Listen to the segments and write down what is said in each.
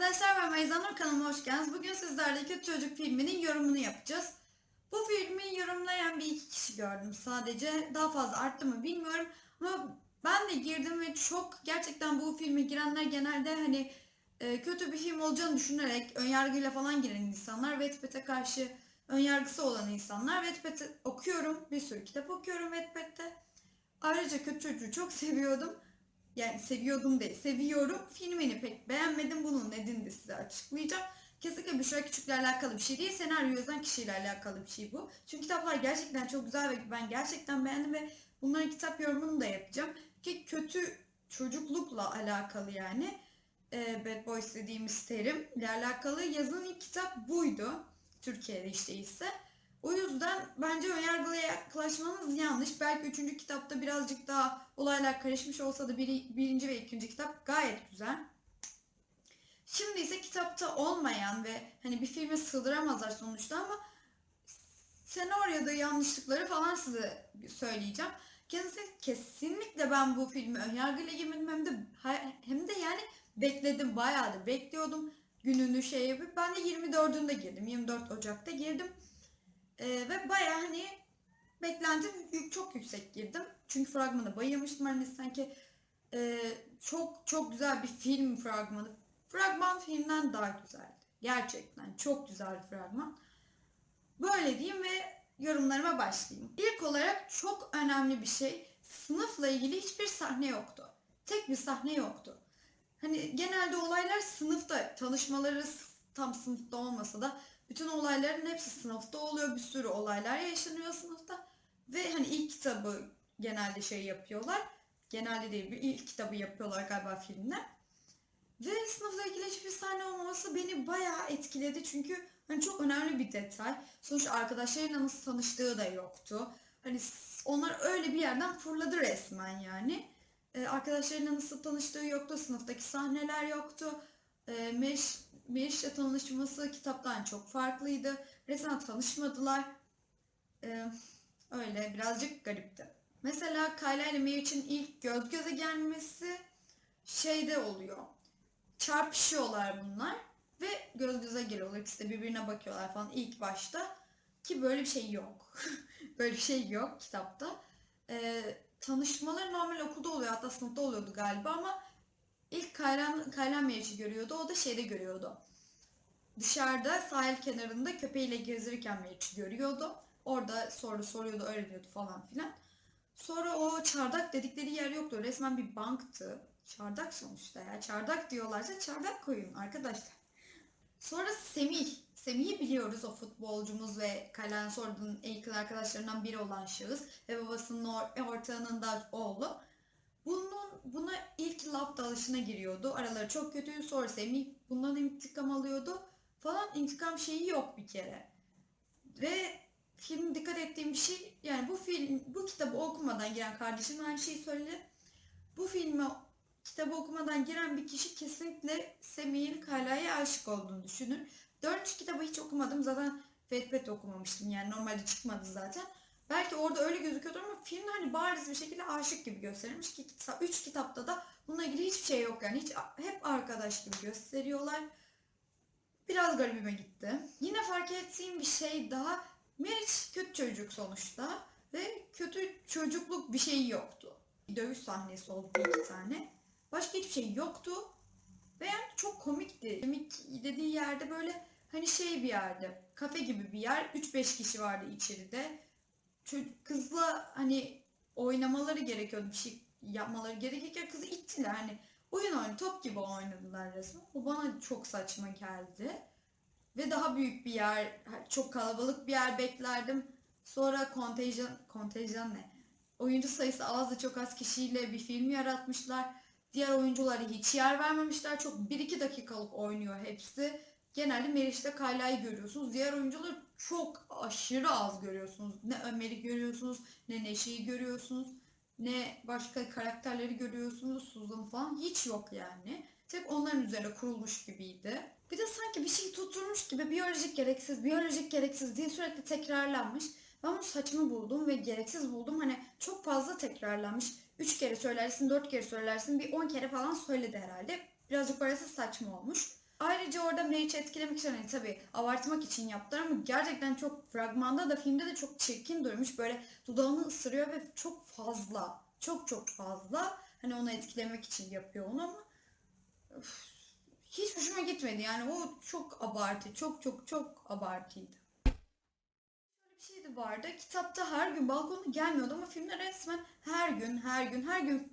arkadaşlar ben Mayzanur kanalıma hoş geldiniz. Bugün sizlerle Kötü Çocuk filminin yorumunu yapacağız. Bu filmi yorumlayan bir iki kişi gördüm sadece. Daha fazla arttı mı bilmiyorum. Ama ben de girdim ve çok gerçekten bu filme girenler genelde hani e, kötü bir film olacağını düşünerek önyargıyla falan giren insanlar. Wattpad'e karşı önyargısı olan insanlar. Wattpad'i okuyorum. Bir sürü kitap okuyorum Wattpad'de. Ayrıca Kötü Çocuğu çok seviyordum. Yani seviyordum değil, seviyorum. Filmini pek beğenmedim. Bunun nedenini de size açıklayacağım. Kesinlikle Büşra Küçük'le alakalı bir şey değil. Senaryo yazan kişiyle alakalı bir şey bu. Çünkü kitaplar gerçekten çok güzel ve ben gerçekten beğendim ve bunların kitap yorumunu da yapacağım. Ki kötü çocuklukla alakalı yani. E, Bad Boys dediğimiz terimle alakalı yazılan ilk kitap buydu. Türkiye'de işte ise. O yüzden bence önyargılı yaklaşmanız yanlış. Belki üçüncü kitapta birazcık daha olaylar karışmış olsa da biri, birinci ve ikinci kitap gayet güzel. Şimdi ise kitapta olmayan ve hani bir filme sığdıramazlar sonuçta ama senaryoda yanlışlıkları falan size söyleyeceğim. Kesinlikle, kesinlikle ben bu filmi önyargıyla girmedim hem de hem de yani bekledim bayağı da bekliyordum gününü şey yapıp ben de 24'ünde girdim 24 Ocak'ta girdim ee, ve bayağı hani beklentim çok yüksek girdim çünkü fragmana bayılmıştım hani sanki e, çok çok güzel bir film fragmanı fragman filmden daha güzeldi gerçekten çok güzel bir fragman Böyle diyeyim ve yorumlarıma başlayayım. İlk olarak çok önemli bir şey. Sınıfla ilgili hiçbir sahne yoktu. Tek bir sahne yoktu. Hani genelde olaylar sınıfta, tanışmaları s- tam sınıfta olmasa da bütün olayların hepsi sınıfta oluyor. Bir sürü olaylar yaşanıyor sınıfta. Ve hani ilk kitabı genelde şey yapıyorlar. Genelde değil, bir ilk kitabı yapıyorlar galiba filmde. Ve sınıfla ilgili hiçbir sahne olmaması beni bayağı etkiledi çünkü hani çok önemli bir detay. Sonuçta arkadaşlarıyla nasıl tanıştığı da yoktu. Hani onlar öyle bir yerden fırladı resmen yani. Ee, arkadaşlarıyla nasıl tanıştığı yoktu, sınıftaki sahneler yoktu. Ee, Meriç, Meriç'le tanışması kitaptan çok farklıydı. Resmen tanışmadılar. Ee, öyle birazcık garipti. Mesela Kayla ile Meriç'in ilk göz göze gelmesi şeyde oluyor çarpışıyorlar bunlar ve göz göze geliyorlar. İkisi de birbirine bakıyorlar falan ilk başta. Ki böyle bir şey yok. böyle bir şey yok kitapta. Ee, tanışmalar normal okulda oluyor. Hatta sınıfta oluyordu galiba ama ilk Kaylan, Kaylan Meriç'i görüyordu. O da şeyde görüyordu. Dışarıda sahil kenarında köpeğiyle gezdirirken Meriç'i görüyordu. Orada soru soruyordu, öğreniyordu falan filan. Sonra o çardak dedikleri yer yoktu. Resmen bir banktı. Çardak sonuçta ya. Çardak diyorlarsa çardak koyun arkadaşlar. Sonra Semih. Semih'i biliyoruz o futbolcumuz ve Kalen Sordu'nun en yakın arkadaşlarından biri olan şahıs ve babasının or- ortağının da oğlu. Bunun buna ilk laf dalışına giriyordu. Araları çok kötüydü. Sonra Semih bundan intikam alıyordu. Falan intikam şeyi yok bir kere. Ve film dikkat ettiğim bir şey yani bu film bu kitabı okumadan giren kardeşim aynı şeyi söyledi. Bu filme kitabı okumadan giren bir kişi kesinlikle Semih'in Kayla'ya aşık olduğunu düşünür. Dördüncü kitabı hiç okumadım. Zaten Wattpad okumamıştım. Yani normalde çıkmadı zaten. Belki orada öyle gözüküyordu ama filmde hani bariz bir şekilde aşık gibi gösterilmiş ki kitap, üç kitapta da bununla ilgili hiçbir şey yok yani. Hiç hep arkadaş gibi gösteriyorlar. Biraz garibime gitti. Yine fark ettiğim bir şey daha. Meriç kötü çocuk sonuçta ve kötü çocukluk bir şey yoktu. Dövüş sahnesi oldu iki tane. Başka hiçbir şey yoktu. Ve yani çok komikti. Komik dediği yerde böyle hani şey bir yerde. Kafe gibi bir yer. 3-5 kişi vardı içeride. Çocuk, kızla hani oynamaları gerekiyordu. Bir şey yapmaları gerekirken kızı ittiler. Hani oyun oyun top gibi oynadılar resmen. Bu bana çok saçma geldi. Ve daha büyük bir yer, çok kalabalık bir yer beklerdim. Sonra kontenjan, kontenjan ne? Oyuncu sayısı azdı çok az kişiyle bir film yaratmışlar. Diğer oyunculara hiç yer vermemişler. Çok 1-2 dakikalık oynuyor hepsi. Genelde Meriç'te Kayla'yı görüyorsunuz. Diğer oyuncuları çok aşırı az görüyorsunuz. Ne Ömer'i görüyorsunuz, ne Neşe'yi görüyorsunuz, ne başka karakterleri görüyorsunuz. Suzan'ı falan hiç yok yani. Tek onların üzerine kurulmuş gibiydi. Bir de sanki bir şey tutturmuş gibi biyolojik gereksiz, biyolojik gereksiz diye sürekli tekrarlanmış. Ben bunu saçma buldum ve gereksiz buldum. Hani çok fazla tekrarlanmış. 3 kere söylersin, 4 kere söylersin, bir 10 kere falan söyledi herhalde. Birazcık orası saçma olmuş. Ayrıca orada Meriç'i etkilemek için hani tabii abartmak için yaptılar ama gerçekten çok fragmanda da filmde de çok çirkin durmuş. Böyle dudağını ısırıyor ve çok fazla, çok çok fazla hani onu etkilemek için yapıyor onu ama üf, hiç hoşuma gitmedi. Yani o çok abartı, çok çok çok abartıydı. Şöyle bir şey de vardı. Kitapta her gün balkonuna gelmiyordu ama filmde resmen her gün, her gün, her gün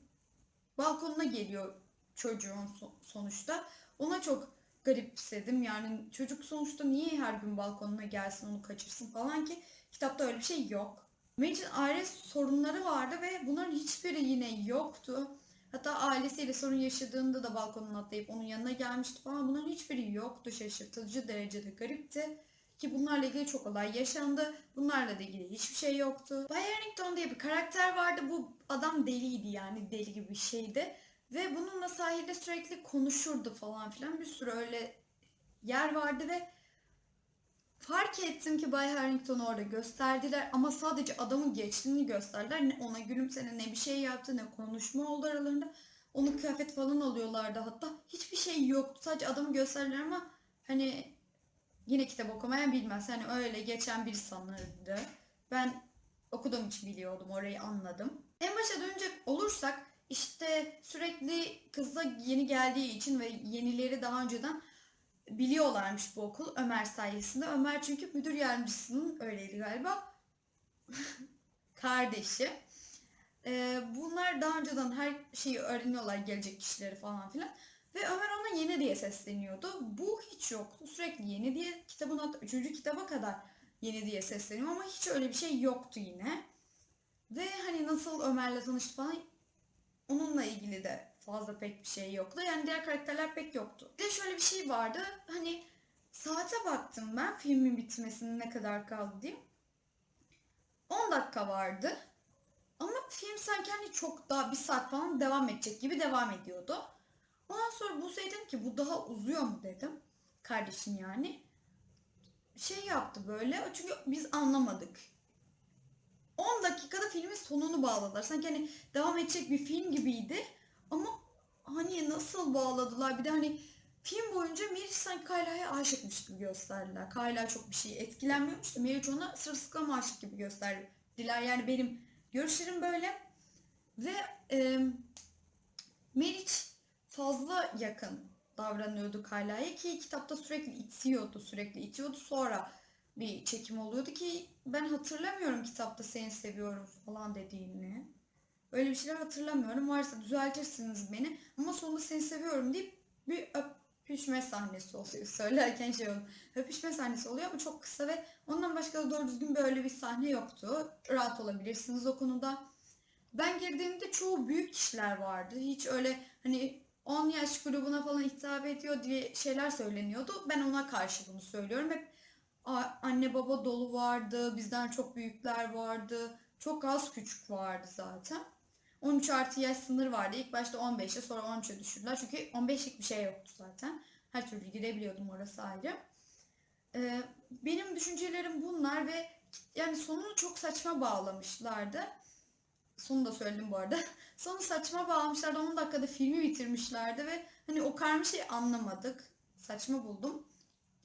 balkonuna geliyor çocuğun so- sonuçta. Ona çok garipsedim. Yani çocuk sonuçta niye her gün balkonuna gelsin onu kaçırsın falan ki kitapta öyle bir şey yok. Meriç'in aile sorunları vardı ve bunların hiçbiri yine yoktu. Hatta ailesiyle sorun yaşadığında da balkonuna atlayıp onun yanına gelmişti falan. Bunların hiçbiri yoktu. Şaşırtıcı derecede garipti. Ki bunlarla ilgili çok olay yaşandı. Bunlarla da ilgili hiçbir şey yoktu. Bay Harrington diye bir karakter vardı. Bu adam deliydi yani deli gibi bir şeydi. Ve bununla sahilde sürekli konuşurdu falan filan. Bir sürü öyle yer vardı ve fark ettim ki Bay Harrington'u orada gösterdiler ama sadece adamın geçtiğini gösterdiler. Ne ona gülümsene ne bir şey yaptı ne konuşma oldu aralarında. Onun kıyafet falan alıyorlardı hatta. Hiçbir şey yoktu. Sadece adamı gösterdiler ama hani yine kitap okumayan bilmez. Hani öyle geçen bir sanırdı. Ben okuduğum için biliyordum orayı anladım. En başa dönecek olursak işte sürekli kızla yeni geldiği için ve yenileri daha önceden biliyorlarmış bu okul Ömer sayesinde. Ömer çünkü müdür yardımcısının öyleydi galiba. Kardeşi. Ee, bunlar daha önceden her şeyi öğreniyorlar gelecek kişileri falan filan. Ve Ömer ona yeni diye sesleniyordu. Bu hiç yoktu. Sürekli yeni diye kitabın hatta 3. kitaba kadar yeni diye sesleniyor ama hiç öyle bir şey yoktu yine. Ve hani nasıl Ömer'le tanıştı falan onunla ilgili de fazla pek bir şey yoktu. Yani diğer karakterler pek yoktu. Bir de şöyle bir şey vardı. Hani saate baktım ben filmin bitmesine ne kadar kaldı diye. 10 dakika vardı. Ama film sanki hani çok daha bir saat falan devam edecek gibi devam ediyordu. Ondan sonra bu dedim ki bu daha uzuyor mu dedim. Kardeşim yani. Şey yaptı böyle çünkü biz anlamadık. 10 dakikada filmin sonunu bağladılar. Sanki hani devam edecek bir film gibiydi. Ama hani nasıl bağladılar? Bir de hani film boyunca Meriç sanki Kayla'ya aşıkmış gibi gösterdiler. Kayla çok bir şey etkilenmiyormuş da Meriç ona sırılsıklam aşık gibi gösterdiler. Yani benim görüşlerim böyle. Ve e, Meriç fazla yakın davranıyordu Kayla'ya ki kitapta sürekli itiyordu, sürekli itiyordu. Sonra bir çekim oluyordu ki ben hatırlamıyorum kitapta seni seviyorum falan dediğini. Öyle bir şeyler hatırlamıyorum. Varsa düzeltirsiniz beni. Ama sonunda seni seviyorum deyip bir öpüşme sahnesi oluyor. Söylerken şey oldu. Öpüşme sahnesi oluyor ama çok kısa ve ondan başka da doğru düzgün böyle bir sahne yoktu. Rahat olabilirsiniz o konuda. Ben girdiğimde çoğu büyük kişiler vardı. Hiç öyle hani 10 yaş grubuna falan hitap ediyor diye şeyler söyleniyordu. Ben ona karşı bunu söylüyorum. Hep anne baba dolu vardı. Bizden çok büyükler vardı. Çok az küçük vardı zaten. 13 artı yaş sınır vardı. İlk başta 15'e sonra 13'e düşürdüler. Çünkü 15'lik bir şey yoktu zaten. Her türlü girebiliyordum orası ayrı. Ee, benim düşüncelerim bunlar ve yani sonunu çok saçma bağlamışlardı. Sonu da söyledim bu arada. Sonu saçma bağlamışlardı. 10 dakikada filmi bitirmişlerdi ve hani o karmaşayı anlamadık. Saçma buldum.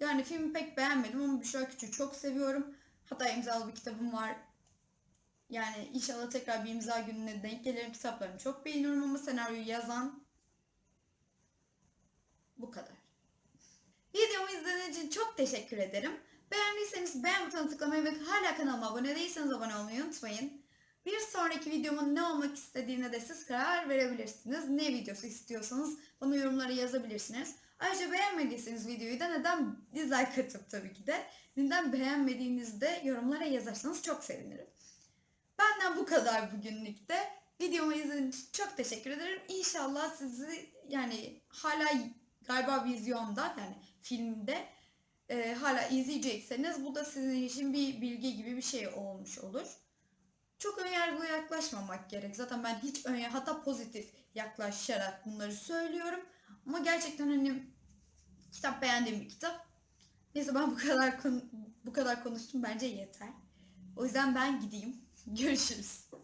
Yani filmi pek beğenmedim ama Büşra Küçük'ü çok seviyorum. Hatta imzalı bir kitabım var. Yani inşallah tekrar bir imza gününe denk gelirim. Kitaplarımı çok beğeniyorum ama senaryoyu yazan bu kadar. Videomu izlediğiniz için çok teşekkür ederim. Beğendiyseniz beğen butonuna tıklamayı ve hala kanalıma abone değilseniz abone olmayı unutmayın. Bir sonraki videomun ne olmak istediğine de siz karar verebilirsiniz. Ne videosu istiyorsanız bana yorumlara yazabilirsiniz. Ayrıca beğenmediyseniz videoyu da neden dislike atıp tabii ki de neden beğenmediğinizde yorumlara yazarsanız çok sevinirim. Benden bu kadar bugünlükte. Videomu izlediğiniz için çok teşekkür ederim. İnşallah sizi yani hala galiba vizyonda yani filmde e, hala izleyecekseniz bu da sizin için bir bilgi gibi bir şey olmuş olur. Çok önyargılı yaklaşmamak gerek. Zaten ben hiç ön hatta pozitif yaklaşarak bunları söylüyorum. Ama gerçekten hani kitap beğendiğim bir kitap. Neyse ben bu kadar bu kadar konuştum bence yeter. O yüzden ben gideyim. Görüşürüz.